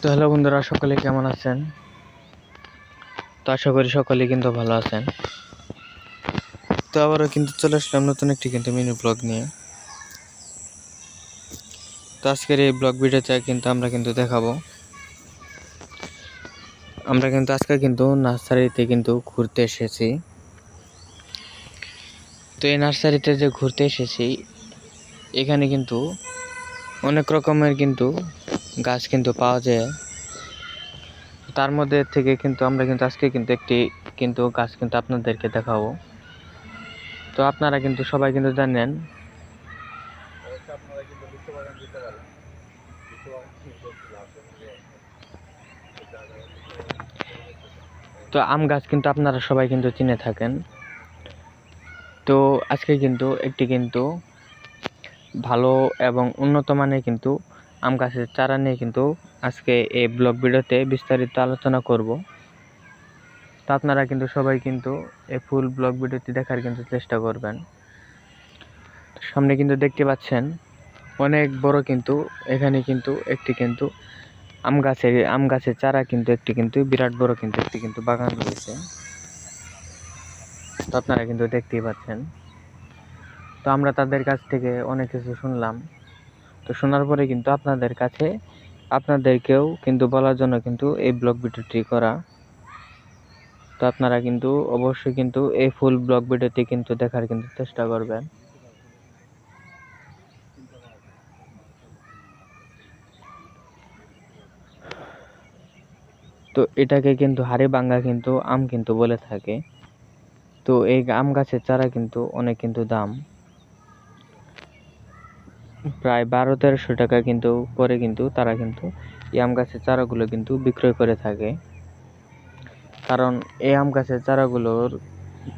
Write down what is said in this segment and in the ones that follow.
তো হ্যালো বন্ধুরা, সকলে কেমন আছেন? তো আশা করি সকলে কিন্তু ভালো আছেন। তো আবারও কিন্তু চলে আসলাম নতুন একটি কিন্তু মিনি ব্লগ নিয়ে। তো আজকের এই ব্লগ ভিডিওতে কিন্তু আমরা কিন্তু দেখাবো। আমরা কিন্তু আজকে কিন্তু নার্সারিতে কিন্তু ঘুরতে এসেছি। তো এই নার্সারিতে যে ঘুরতে এসেছি, এখানে কিন্তু অনেক রকমের কিন্তু গাছ কিন্তু পাওয়া যায়। তার মধ্যে থেকে কিন্তু আমরা কিন্তু আজকে কিন্তু একটি কিন্তু গাছ কিন্তু আপনাদেরকে দেখাবো। তো আপনারা কিন্তু সবাই কিন্তু জানেন। তো আম গাছ কিন্তু আপনারা সবাই কিন্তু চিনে থাকেন। তো আজকে কিন্তু একটি কিন্তু ভালো এবং উন্নত মানের কিন্তু আম গাছের চারা নিয়ে কিন্তু আজকে এই ব্লগ ভিডিওতে বিস্তারিত আলোচনা করব। তো আপনারা কিন্তু সবাই কিন্তু এই ফুল ব্লগ ভিডিওটি দেখার কিন্তু চেষ্টা করবেন। সামনে কিন্তু দেখতে পাচ্ছেন, অনেক বড় কিন্তু, এখানে কিন্তু একটি কিন্তু আম গাছের আম গাছের চারা কিন্তু একটি কিন্তু, বিরাট বড় কিন্তু একটি কিন্তু বাগান রয়েছে। তো আপনারা কিন্তু দেখতেই পাচ্ছেন। তো আমরা তাদের কাছ থেকে অনেক কিছু শুনলাম। তো শোনার পরে কিন্তু আপনাদের কাছে আপনাদেরকেও কিন্তু বলার জন্য কিন্তু এই ব্লগ ভিডিওটি করা। তো আপনারা কিন্তু অবশ্যই কিন্তু এই ফুল ব্লগ ভিডিওটি কিন্তু দেখার কিন্তু চেষ্টা করবেন। তো এটাকে কিন্তু হাড়ি বাঙ্গা কিন্তু আম কিন্তু বলে থাকে। তো এই আম গাছের চারা কিন্তু অনেক কিন্তু দাম। প্রায় বারো, তেরোশো টাকা কিন্তু করে কিন্তু তারা কিন্তু এই আম গাছের চারাগুলো কিন্তু বিক্রয় করে থাকে। কারণ এই আম গাছের চারাগুলোর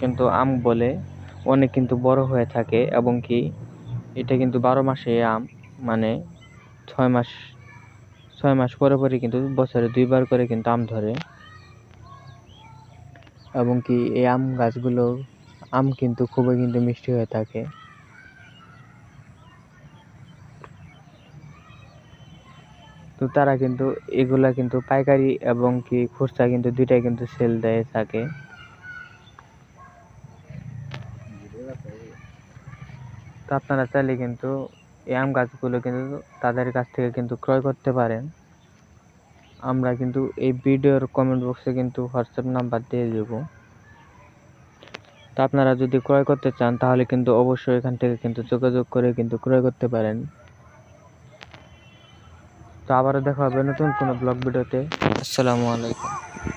কিন্তু আম বলে অনেক কিন্তু বড় হয়ে থাকে এবং কি এটা কিন্তু বারো মাসে আম মানে ছয় মাস ছয় মাস পরে পরে কিন্তু বছরে দুইবার করে কিন্তু আম ধরে। এবং কি এই আম গাছগুলো, আম কিন্তু খুবই কিন্তু মিষ্টি হয়ে থাকে। তো তারা কিন্তু এগুলা কিন্তু পাইকারি এবং কি খুচরা কিন্তু দুইটাই কিন্তু সেল দেয়, থাকে। তো আপনারা চাইলে কিন্তু এই আম গাছগুলো কিন্তু তাদের কাছ থেকে কিন্তু ক্রয় করতে পারেন। আমরা কিন্তু এই ভিডিওর কমেন্ট বক্সে কিন্তু হোয়াটসঅ্যাপ নাম্বার দিয়ে দেবো। তো আপনারা যদি ক্রয় করতে চান, তাহলে কিন্তু অবশ্যই এখান থেকে কিন্তু যোগাযোগ করে কিন্তু ক্রয় করতে পারেন। তো আবারও দেখা হবে নতুন কোনো ব্লগ ভিডিওতে। আসসালামু আলাইকুম।